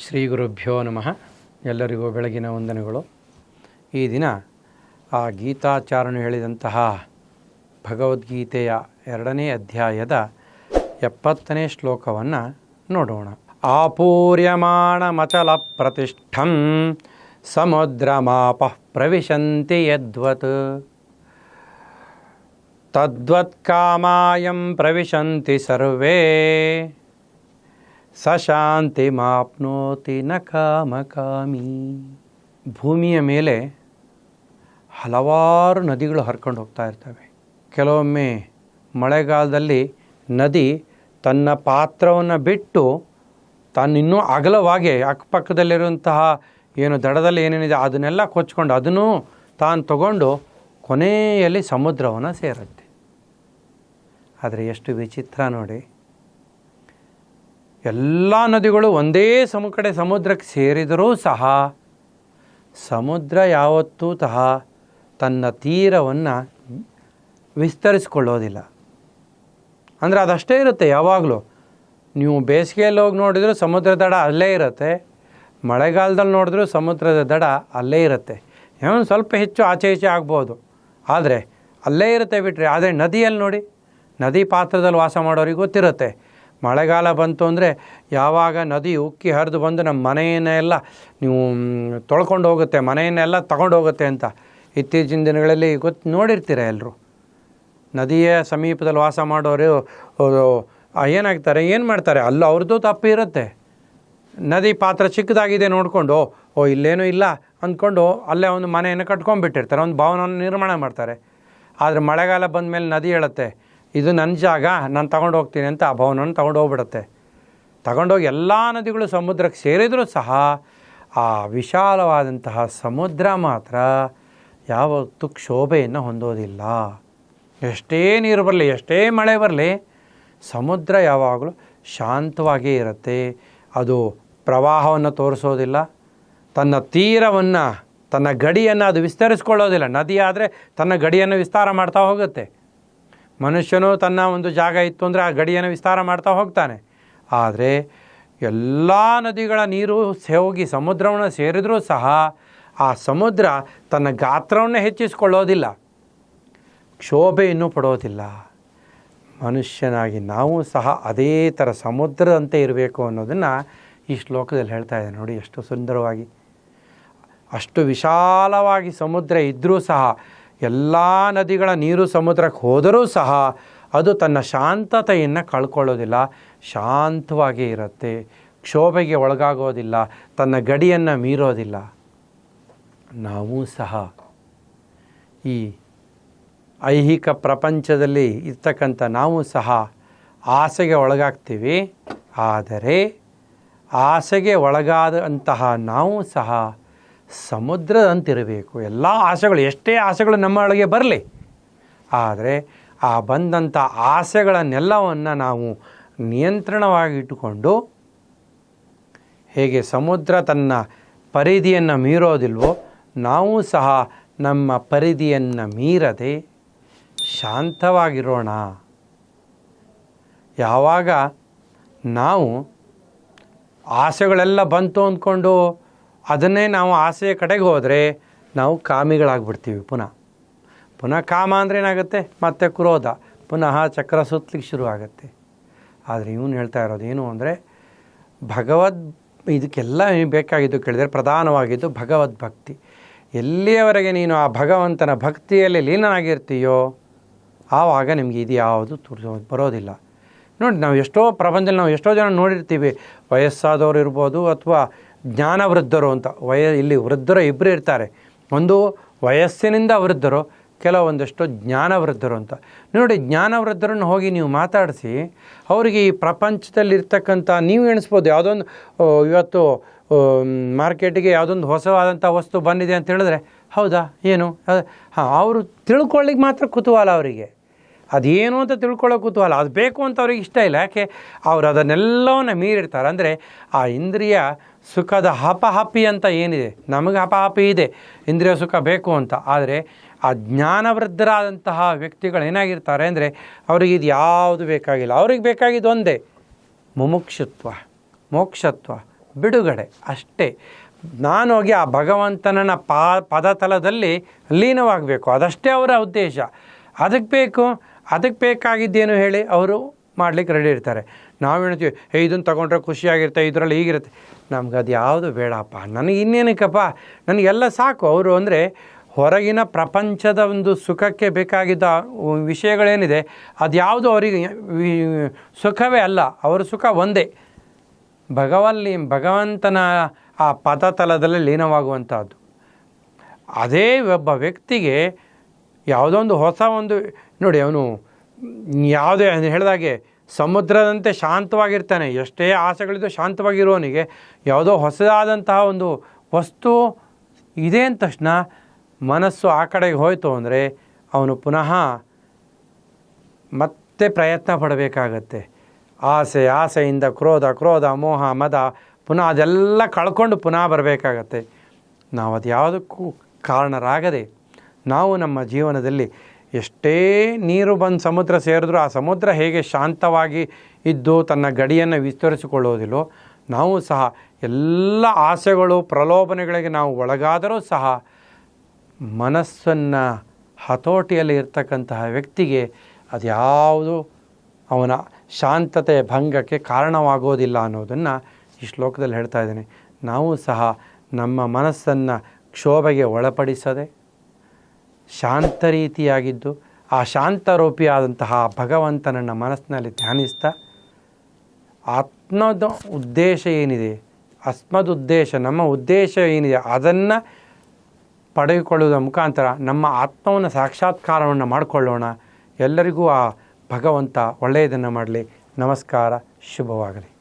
ಶ್ರೀ ಗುರುಭ್ಯೋ ನಮಃ. ಎಲ್ಲರಿಗೂ ಬೆಳಗಿನ ವಂದನೆಗಳು. ಈ ದಿನ ಆ ಗೀತಾಚಾರ್ಯನು ಹೇಳಿದಂತಹ ಭಗವದ್ಗೀತೆಯ ಎರಡನೇ ಅಧ್ಯಾಯದ ಎಪ್ಪತ್ತನೇ ಶ್ಲೋಕವನ್ನು ನೋಡೋಣ. ಆಪೂರ್ಯಮಾಣಮಚಲ ಪ್ರತಿಷ್ಠಂ ಸಮುದ್ರಮಾಪ ಪ್ರವಿಶಂತಿ ಯದ್ವತ್. ತದ್ವತ್ಕಾಮಾಯಂ ಪ್ರವಿಶಂತಿ ಸರ್ವೇ. ಸ ಶಾಂತಿ ಮಾಪ್ನೋತಿ ನ ಕಾಮಕಾಮಿ ಭೂಮಿಯ ಮೇಲೆ ಹಲವಾರು ನದಿಗಳು ಹರ್ಕೊಂಡು ಹೋಗ್ತಾ ಇರ್ತವೆ. ಕೆಲವೊಮ್ಮೆ ಮಳೆಗಾಲದಲ್ಲಿ ನದಿ ತನ್ನ ಪಾತ್ರವನ್ನು ಬಿಟ್ಟು ತಾನಿನ್ನೂ ಅಗಲವಾಗಿ ಅಕ್ಕಪಕ್ಕದಲ್ಲಿರುವಂತಹ ಏನು ದಡದಲ್ಲಿ ಏನೇನಿದೆ ಅದನ್ನೆಲ್ಲ ಕೊಚ್ಕೊಂಡು ಅದನ್ನು ತಾನು ತಗೊಂಡು ಕೊನೆಯಲ್ಲಿ ಸಮುದ್ರವನ್ನು ಸೇರುತ್ತೆ. ಆದರೆ ಎಷ್ಟು ವಿಚಿತ್ರ ನೋಡಿ. ಎಲ್ಲ ನದಿಗಳು ಒಂದೇ ಸಮ ಕಡೆ ಸಮುದ್ರಕ್ಕೆ ಸೇರಿದರೂ ಸಹ ಸಮುದ್ರ ಯಾವತ್ತೂ ಸಹ ತನ್ನ ತೀರವನ್ನು ವಿಸ್ತರಿಸ್ಕೊಳ್ಳೋದಿಲ್ಲ. ಅಂದರೆ ಅದಷ್ಟೇ ಇರುತ್ತೆ ಯಾವಾಗಲೂ. ನೀವು ಬೇಸಿಗೆಯಲ್ಲಿ ಹೋಗಿ ನೋಡಿದರೂ ಸಮುದ್ರ ದಡ ಅಲ್ಲೇ ಇರುತ್ತೆ. ಮಳೆಗಾಲದಲ್ಲಿ ನೋಡಿದ್ರೂ ಸಮುದ್ರದ ದಡ ಅಲ್ಲೇ ಇರುತ್ತೆ. ಏನೋ ಸ್ವಲ್ಪ ಹೆಚ್ಚು ಆಚೆ ಈಚೆ ಆಗ್ಬೋದು. ಆದರೆ ಅಲ್ಲೇ ಇರುತ್ತೆ ಬಿಟ್ಟರೆ ಆದರೆ ನದಿಯಲ್ಲಿ ನೋಡಿ, ನದಿ ಪಾತ್ರದಲ್ಲಿ ವಾಸ ಮಾಡೋರಿಗೆ ಗೊತ್ತಿರುತ್ತೆ. ಮಳೆಗಾಲ ಬಂತು ಅಂದರೆ ಯಾವಾಗ ನದಿ ಉಕ್ಕಿ ಹರಿದು ಬಂದು ನಮ್ಮ ಮನೆಯನ್ನೆಲ್ಲ ನೀವು ತೊಳ್ಕೊಂಡು ಹೋಗುತ್ತೆ ಮನೆಯನ್ನೆಲ್ಲ ತಗೊಂಡು ಹೋಗುತ್ತೆ ಅಂತ ಇತ್ತೀಚಿನ ದಿನಗಳಲ್ಲಿ ಗೊತ್ತು ನೋಡಿರ್ತೀರ ಎಲ್ಲರೂ ನದಿಯ ಸಮೀಪದಲ್ಲಿ ವಾಸ ಮಾಡೋರು ಏನಾಗ್ತಾರೆ, ಏನು ಮಾಡ್ತಾರೆ? ಅಲ್ಲೂ ಅವ್ರದ್ದು ತಪ್ಪು ಇರುತ್ತೆ. ನದಿ ಪಾತ್ರ ಚಿಕ್ಕದಾಗಿದೆ ನೋಡಿಕೊಂಡು, ಓ ಇಲ್ಲೇನೂ ಇಲ್ಲ ಅಂದ್ಕೊಂಡು ಅಲ್ಲೇ ಒಂದು ಮನೆಯನ್ನು ಕಟ್ಕೊಂಡ್ಬಿಟ್ಟಿರ್ತಾರೆ, ಒಂದು ಭವನವನ್ನು ನಿರ್ಮಾಣ ಮಾಡ್ತಾರೆ. ಆದರೆ ಮಳೆಗಾಲ ಬಂದ ಮೇಲೆ ನದಿ ಹೇಳುತ್ತೆ ಇದು ನನ್ನ ಜಾಗ, ನಾನು ತಗೊಂಡು ಹೋಗ್ತೀನಿ ಅಂತ ಆ ಭವನವನ್ನು ತಗೊಂಡು ಹೋಗ್ಬಿಡುತ್ತೆ. ತಗೊಂಡೋಗಿ ಎಲ್ಲ ನದಿಗಳು ಸಮುದ್ರಕ್ಕೆ ಸೇರಿದರೂ ಸಹ ಆ ವಿಶಾಲವಾದಂತಹ ಸಮುದ್ರ ಮಾತ್ರ ಯಾವತ್ತೂ ಕ್ಷೋಭೆಯನ್ನು ಹೊಂದೋದಿಲ್ಲ. ಎಷ್ಟೇ ನೀರು ಬರಲಿ, ಎಷ್ಟೇ ಮಳೆ ಬರಲಿ, ಸಮುದ್ರ ಯಾವಾಗಲೂ ಶಾಂತವಾಗಿಯೇ ಇರುತ್ತೆ. ಅದು ಪ್ರವಾಹವನ್ನು ತೋರಿಸೋದಿಲ್ಲ, ತನ್ನ ತೀರವನ್ನು, ತನ್ನ ಗಡಿಯನ್ನು ಅದು ವಿಸ್ತರಿಸ್ಕೊಳ್ಳೋದಿಲ್ಲ. ನದಿ ಆದರೆ ತನ್ನ ಗಡಿಯನ್ನು ವಿಸ್ತಾರ ಮಾಡ್ತಾ ಹೋಗುತ್ತೆ. ಮನುಷ್ಯನು ತನ್ನ ಒಂದು ಜಾಗ ಇತ್ತು ಅಂದರೆ ಆ ಗಡಿಯನ್ನು ವಿಸ್ತಾರ ಮಾಡ್ತಾ ಹೋಗ್ತಾನೆ. ಆದರೆ ಎಲ್ಲ ನದಿಗಳ ನೀರು ಹೋಗಿ ಸಮುದ್ರವನ್ನು ಸೇರಿದರೂ ಸಹ ಆ ಸಮುದ್ರ ತನ್ನ ಗಾತ್ರವನ್ನು ಹೆಚ್ಚಿಸಿಕೊಳ್ಳೋದಿಲ್ಲ. ಕ್ಷೋಭೆಯನ್ನು ಪಡೋದಿಲ್ಲ. ಮನುಷ್ಯನಾಗಿ ನಾವು ಸಹ ಅದೇ ಥರ ಸಮುದ್ರದಂತೆ ಇರಬೇಕು ಅನ್ನೋದನ್ನು ಈ ಶ್ಲೋಕದಲ್ಲಿ ಹೇಳ್ತಾ ಇದೆ ನೋಡಿ, ಎಷ್ಟು ಸುಂದರವಾಗಿ. ಅಷ್ಟು ವಿಶಾಲವಾಗಿ ಸಮುದ್ರ ಇದ್ದರೂ ಸಹ ಎಲ್ಲ ನದಿಗಳ ನೀರು ಸಮುದ್ರಕ್ಕೆ ಹೋದರೂ ಸಹ ಅದು ತನ್ನ ಶಾಂತತೆಯನ್ನು ಕಳ್ಕೊಳ್ಳೋದಿಲ್ಲ, ಶಾಂತವಾಗಿ ಇರುತ್ತೆ, ಕ್ಷೋಭೆಗೆ ಒಳಗಾಗೋದಿಲ್ಲ, ತನ್ನ ಗಡಿಯನ್ನು ಮೀರೋದಿಲ್ಲ. ನಾವು ಸಹ ಈ ಐಹಿಕ ಪ್ರಪಂಚದಲ್ಲಿ ಇರ್ತಕ್ಕಂಥ ನಾವು ಸಹ ಆಸೆಗೆ ಒಳಗಾಗ್ತೀವಿ. ಆದರೆ ಆಸೆಗೆ ಒಳಗಾದಂತಹ ನಾವು ಸಹ ಸಮುದ್ರದಂತಿರಬೇಕು. ಎಲ್ಲ ಆಸೆಗಳು ಎಷ್ಟೇ ಆಸೆಗಳು ನಮ್ಮೊಳಗೆ ಬರಲಿ, ಆದರೆ ಆ ಬಂದಂಥ ಆಸೆಗಳನ್ನೆಲ್ಲವನ್ನು ನಾವು ನಿಯಂತ್ರಣವಾಗಿಟ್ಟುಕೊಂಡು ಹೇಗೆ ಸಮುದ್ರ ತನ್ನ ಪರಿಧಿಯನ್ನು ಮೀರೋದಿಲ್ವೋ, ನಾವು ಸಹ ನಮ್ಮ ಪರಿಧಿಯನ್ನು ಮೀರದೆ ಶಾಂತವಾಗಿರೋಣ. ಯಾವಾಗ ನಾವು ಆಸೆಗಳೆಲ್ಲ ಬಂತು ಅಂದ್ಕೊಂಡು ಅದನ್ನೇ ನಾವು ಆಸೆಯ ಕಡೆಗೆ ಹೋದರೆ ನಾವು ಕಾಮಿಗಳಾಗ್ಬಿಡ್ತೀವಿ ಪುನಃ. ಪುನಃ ಕಾಮ ಅಂದರೆ ಏನಾಗುತ್ತೆ? ಮತ್ತೆ ಕ್ರೋಧ. ಪುನಃ ಚಕ್ರ ಸುತ್ತಲಿಕ್ಕೆ ಶುರು ಆಗುತ್ತೆ ಆದರೆ ಇವನು ಹೇಳ್ತಾ ಇರೋದು ಏನು ಅಂದರೆ, ಭಗವದ್ ಇದಕ್ಕೆಲ್ಲ ಬೇಕಾಗಿದ್ದು ಕೇಳಿದರೆ ಪ್ರಧಾನವಾಗಿದ್ದು ಭಗವದ್ ಭಕ್ತಿ. ಎಲ್ಲಿಯವರೆಗೆ ನೀನು ಆ ಭಗವಂತನ ಭಕ್ತಿಯಲ್ಲಿ ಲೀನನಾಗಿರ್ತೀಯೋ, ಆವಾಗ ನಿಮಗೆ ಇದು ಯಾವುದು ತುರ್ಸೋ ಬರೋದಿಲ್ಲ. ನೋಡಿ, ನಾವು ಎಷ್ಟೋ ಪ್ರಪಂಚದಲ್ಲಿ ನಾವು ಎಷ್ಟೋ ಜನ ನೋಡಿರ್ತೀವಿ. ವಯಸ್ಸಾದವರು ಇರ್ಬೋದು ಅಥವಾ ಜ್ಞಾನ ವೃದ್ಧರು ಅಂತ, ವಯ, ಇಲ್ಲಿ ವೃದ್ಧರು ಇಬ್ಬರು ಇರ್ತಾರೆ. ಒಂದು ವಯಸ್ಸಿನಿಂದ ವೃದ್ಧರು ಕೆಲವೊಂದಷ್ಟು ಜ್ಞಾನ ವೃದ್ಧರು ಅಂತ. ನೋಡಿ ಜ್ಞಾನ ವೃದ್ಧರನ್ನು ಹೋಗಿ ನೀವು ಮಾತಾಡಿಸಿ, ಅವರಿಗೆ ಈ ಪ್ರಪಂಚದಲ್ಲಿರ್ತಕ್ಕಂಥ, ನೀವು ಎಣಿಸ್ಬೋದು, ಯಾವುದೊಂದು ಇವತ್ತು ಮಾರ್ಕೆಟಿಗೆ ಯಾವುದೊಂದು ಹೊಸವಾದಂಥ ವಸ್ತು ಬಂದಿದೆ ಅಂತ ಹೇಳಿದ್ರೆ, ಹೌದಾ, ಏನು? ಹಾಂ, ಅವರು ತಿಳ್ಕೊಳ್ಳಿಕ್ಕೆ ಮಾತ್ರ ಕುತೂಹಲ ಅವರಿಗೆ. ಅದೇನು ಅಂತ ತಿಳ್ಕೊಳ್ಳೋ ಕುತೂಹಲ. ಅದು ಬೇಕು ಅಂತ ಅವ್ರಿಗೆ ಇಷ್ಟ ಇಲ್ಲ. ಯಾಕೆ? ಅವ್ರು ಅದನ್ನೆಲ್ಲವನ್ನ ಮೀರಿರ್ತಾರೆ. ಅಂದರೆ ಆ ಇಂದ್ರಿಯ ಸುಖದ ಹಪಹಪಿ ಅಂತ ಏನಿದೆ? ನಮಗೆ ಹಪಹಪಿ ಇದೆ. ಇಂದ್ರಿಯ ಸುಖ ಬೇಕು ಅಂತ. ಆದರೆ ಆ ಜ್ಞಾನವೃದ್ಧರಾದಂತಹ ವ್ಯಕ್ತಿಗಳು ಏನಾಗಿರ್ತಾರೆ ಅಂದರೆ ಅವ್ರಿಗೆ ಇದು ಯಾವುದು ಬೇಕಾಗಿಲ್ಲ. ಅವ್ರಿಗೆ ಬೇಕಾಗಿದ್ದು ಒಂದೇ, ಮುಮುಕ್ಷತ್ವ, ಮೋಕ್ಷತ್ವ, ಬಿಡುಗಡೆ ಅಷ್ಟೇ. ನಾನು ಹೋಗಿ ಆ ಭಗವಂತನ ಪಾ, ಪದತಲದಲ್ಲಿ ಲೀನವಾಗಬೇಕು. ಅದಷ್ಟೇ ಅವರ ಉದ್ದೇಶ. ಅದಕ್ಕೆ ಬೇಕು, ಅದಕ್ಕೆ ಬೇಕಾಗಿದ್ದೇನು ಹೇಳಿ ಅವರು ಮಾಡ್ಲಿಕ್ಕೆ ರೆಡಿ ಇರ್ತಾರೆ. ನಾವು ಹೇಳ್ತೀವಿ ಏ ಇದನ್ನು ತೊಗೊಂಡ್ರೆ ಖುಷಿಯಾಗಿರುತ್ತೆ ಇದರಲ್ಲಿ ಹೀಗಿರುತ್ತೆ ನಮ್ಗೆ ಅದು ಯಾವುದು ಬೇಡಪ್ಪ. ನನಗೆ ಇನ್ನೇನಕ್ಕಪ್ಪ, ನನಗೆಲ್ಲ ಸಾಕು. ಅವರು ಅಂದರೆ ಹೊರಗಿನ ಪ್ರಪಂಚದ ಒಂದು ಸುಖಕ್ಕೆ ಬೇಕಾಗಿದ್ದ ವಿಷಯಗಳೇನಿದೆ, ಅದು ಯಾವುದು ಅವರಿಗೆ ಸುಖವೇ ಅಲ್ಲ, ಅವರ ಸುಖ ಒಂದೇ. ಭಗವಲ್ಲಿ ಭಗವಂತನ ಆ ಪದತಲದಲ್ಲಿ ಲೀನವಾಗುವಂಥದ್ದು ಅದೇ ಒಬ್ಬ ವ್ಯಕ್ತಿಗೆ ಯಾವುದೋ ಒಂದು ಹೊಸ ಒಂದು, ನೋಡಿ, ಅವನು ಯಾವುದೇ ಹೇಳಿದಾಗೆ ಸಮುದ್ರದಂತೆ ಶಾಂತವಾಗಿರ್ತಾನೆ. ಎಷ್ಟೇ ಆಸೆಗಳಿದ್ದು ಶಾಂತವಾಗಿರುವವನಿಗೆ ಯಾವುದೋ ಹೊಸದಾದಂತಹ ಒಂದು ವಸ್ತು ಇದೆ ಅಂದ ತಕ್ಷಣ ಮನಸ್ಸು ಆ ಕಡೆಗೆ ಹೋಯಿತು ಅಂದರೆ ಅವನು ಪುನಃ ಮತ್ತೆ ಪ್ರಯತ್ನ ಪಡಬೇಕಾಗತ್ತೆ. ಆಸೆ, ಆಸೆಯಿಂದ ಕ್ರೋಧ ಕ್ರೋಧ, ಮೋಹ, ಮದ, ಪುನಃ ಅದೆಲ್ಲ ಕಳ್ಕೊಂಡು ಪುನಃ ಬರಬೇಕಾಗತ್ತೆ. ನಾವು ಅದು ಯಾವುದಕ್ಕೂ ಕಾರಣರಾಗದೆ ನಾವು ನಮ್ಮ ಜೀವನದಲ್ಲಿ ಎಷ್ಟೇ ನೀರು ಬಂದು ಸಮುದ್ರ ಸೇರಿದ್ರೂ ಆ ಸಮುದ್ರ ಹೇಗೆ ಶಾಂತವಾಗಿ ಇದ್ದು ತನ್ನ ಗಡಿಯನ್ನು ವಿಸ್ತರಿಸಿಕೊಳ್ಳೋದಿಲ್ಲೋ, ನಾವು ಸಹ ಎಲ್ಲ ಆಸೆಗಳು, ಪ್ರಲೋಭನೆಗಳಿಗೆ ನಾವು ಒಳಗಾದರೂ ಸಹ ಮನಸ್ಸನ್ನು ಹತೋಟಿಯಲ್ಲಿ ಇರ್ತಕ್ಕಂತಹ ವ್ಯಕ್ತಿಗೆ ಅದ್ಯಾವುದು ಅವನ ಶಾಂತತೆಯ ಭಂಗಕ್ಕೆ ಕಾರಣವಾಗೋದಿಲ್ಲ ಅನ್ನೋದನ್ನು ಈ ಶ್ಲೋಕದಲ್ಲಿ ಹೇಳ್ತಾ ಇದ್ದೀನಿ. ನಾವು ಸಹ ನಮ್ಮ ಮನಸ್ಸನ್ನು ಕ್ಷೋಭೆಗೆ ಒಳಪಡಿಸದೆ ಶಾಂತ ರೀತಿಯಾಗಿದ್ದು ಆ ಶಾಂತರೂಪಿಯಾದಂತಹ ಭಗವಂತನನ್ನು ಮನಸ್ಸಿನಲ್ಲಿ ಧ್ಯಾನಿಸ್ತಾ ಆತ್ಮದ ಉದ್ದೇಶ ಏನಿದೆ ಅಸ್ಮದ ಉದ್ದೇಶ, ನಮ್ಮ ಉದ್ದೇಶ ಏನಿದೆ ಅದನ್ನು ಪಡೆದುಕೊಳ್ಳುವುದರ ಮುಖಾಂತರ ನಮ್ಮ ಆತ್ಮವನ್ನು ಸಾಕ್ಷಾತ್ಕಾರವನ್ನು ಮಾಡಿಕೊಳ್ಳೋಣ. ಎಲ್ಲರಿಗೂ ಆ ಭಗವಂತ ಒಳ್ಳೆಯದನ್ನು ಮಾಡಲಿ. ನಮಸ್ಕಾರ, ಶುಭವಾಗಲಿ.